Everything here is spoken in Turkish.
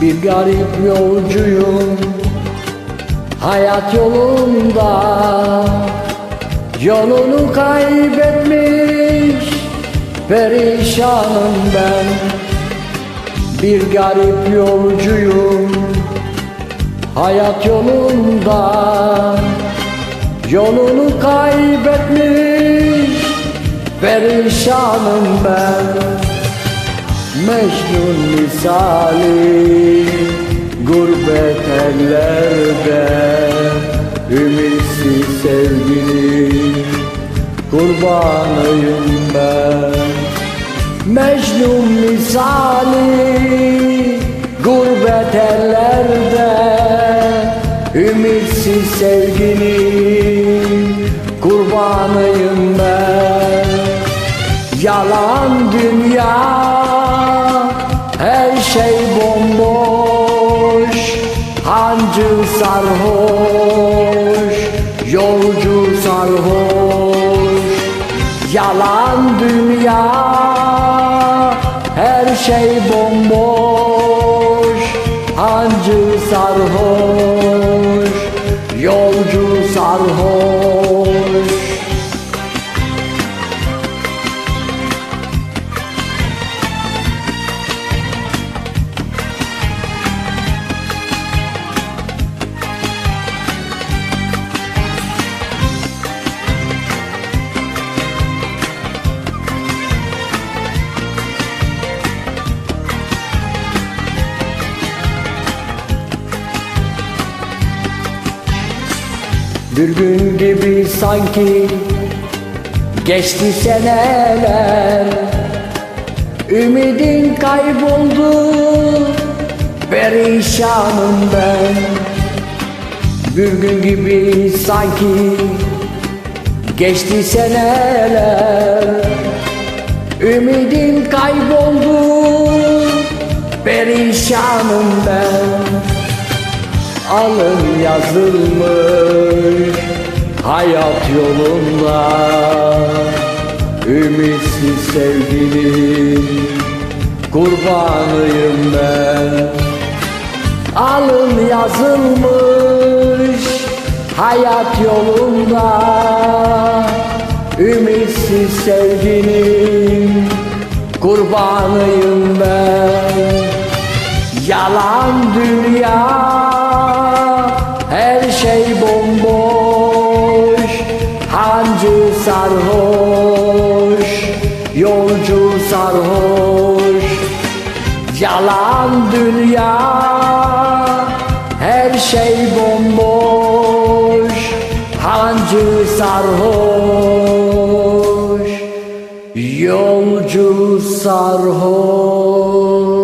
Bir garip yolcuyum Hayat yolunda. Yolunu kaybetmiş Perişanım ben. Bir garip yolcuyum Hayat yolunda. Yolunu kaybetmiş Perişanım ben Mecnun misali Gurbet ellerde Ümitsiz sevgili Kurbanıyım ben. Mecnun misali Gurbet ellerde Ümitsiz sevgili Kurbanıyım ben. Yalan dünya Hancı sarhoş Yolcu sarhoş. Yalan dünya Her şey bomboş. Hancı sarhoş Yolcu sarhoş Bir gün gibi sanki geçti seneler. Ümidin kayboldu perişanım ben. Bir gün gibi sanki geçti seneler. Ümidin kayboldu perişanım ben. Alın yazılmış hayat yolunda. Ümitsiz sevgilim kurbanıyım ben. Alın yazılmış hayat yolunda. Ümitsiz sevgilim kurbanıyım ben. Yalan dünya Hancı sarhoş Yolcu sarhoş. Yalan dünya Her şey bomboş. Hancı sarhoş Yolcu sarhoş